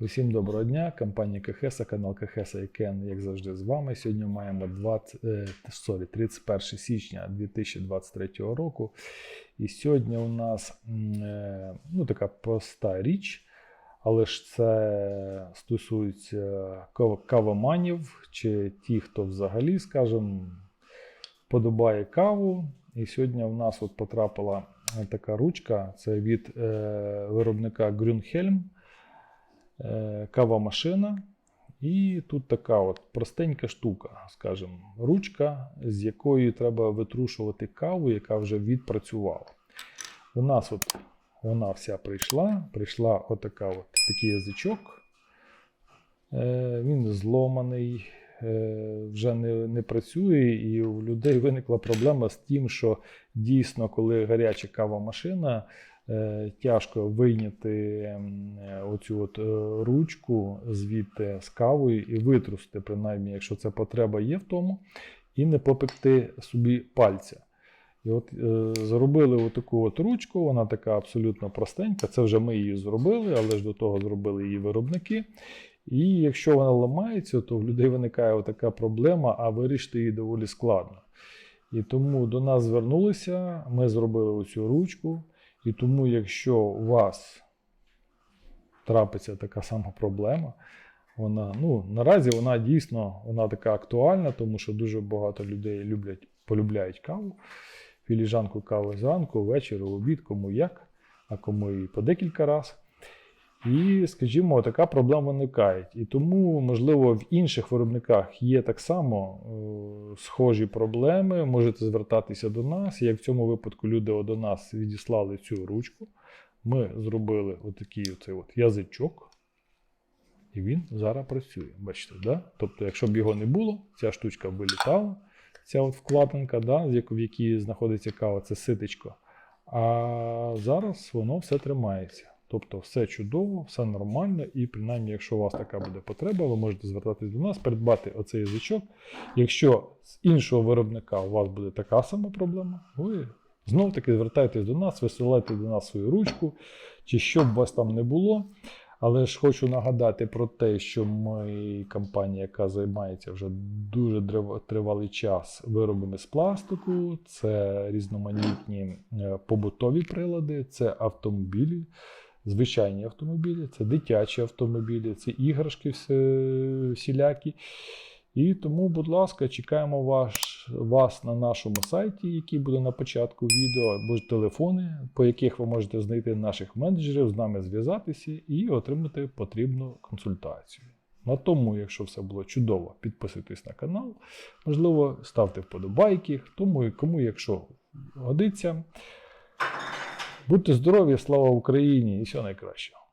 Усім доброго дня. Компанія Кахеса, канал Кахеса і Кен, як завжди, з вами. Сьогодні маємо 20, е, sorry, 31 січня 2023 року. І сьогодні у нас е, ну, така проста річ, але ж це стосується кавоманів чи ті, хто взагалі, скажімо, подобає каву. І сьогодні у нас от потрапила е, така ручка. Це від виробника Grünhelm кавомашина. І тут така от простенька штука, скажімо, ручка, з якою треба витрушувати каву, яка вже відпрацювала. У нас от вона вся прийшла. Прийшла отака от, такий язичок. Е, він зломаний, е, вже не, не працює, і у людей виникла проблема з тим, що дійсно, коли гаряча кавомашина, е, тяжко вийняти ем, е, оцю от е, ручку звідти з кавою і витрусити, принаймні, якщо це потреба є в тому, і не попекти собі пальця. І от е, зробили отаку от ручку, вона така абсолютно простенька. Це вже ми її зробили, але ж до того зробили її виробники. І якщо вона ламається, то в людей виникає така проблема, а вирішити її доволі складно. І тому до нас звернулися, ми зробили оцю ручку. І тому, якщо у вас трапиться така сама проблема, вона, ну, наразі вона дійсно вона така актуальна, тому що дуже багато людей люблять, полюбляють каву. Філіжанку кави зранку, ввечері, обід, кому як, а кому і по декілька разів. І, скажімо, така проблема виникає. І тому, можливо, в інших виробниках є так само е, схожі проблеми. Можете звертатися до нас. Як в цьому випадку люди до нас відіслали цю ручку, ми зробили отакий оцей от язичок, і він зараз працює. Бачите, да? Тобто, якщо б його не було, ця штучка вилітала, ця от вкладинка, да, в якій знаходиться кава, це ситечко. А зараз воно все тримається. Тобто все чудово, все нормально, і принаймні, якщо у вас така буде потреба, ви можете звертатись до нас, придбати оцей язичок. Якщо з іншого виробника у вас буде така сама проблема, ви знов таки звертайтесь до нас, висилайте до нас свою ручку, чи що б у вас там не було. Але ж хочу нагадати про те, що ми компанія, яка займається вже дуже тривалий час виробами з пластику, це різноманітні е, побутові прилади, це автомобілі, звичайні автомобілі, це дитячі автомобілі, це іграшки всі- всілякі. І тому, будь ласка, чекаємо ваш, вас на нашому сайті, який буде на початку відео, або ж телефони, по яких ви можете знайти наших менеджерів, з нами зв'язатися і отримати потрібну консультацію. На тому, якщо все було чудово, підписуйтесь на канал. Можливо, ставте вподобайки. Тому, кому, якщо годиться. Будьте здорові, слава Україні і всього найкращого.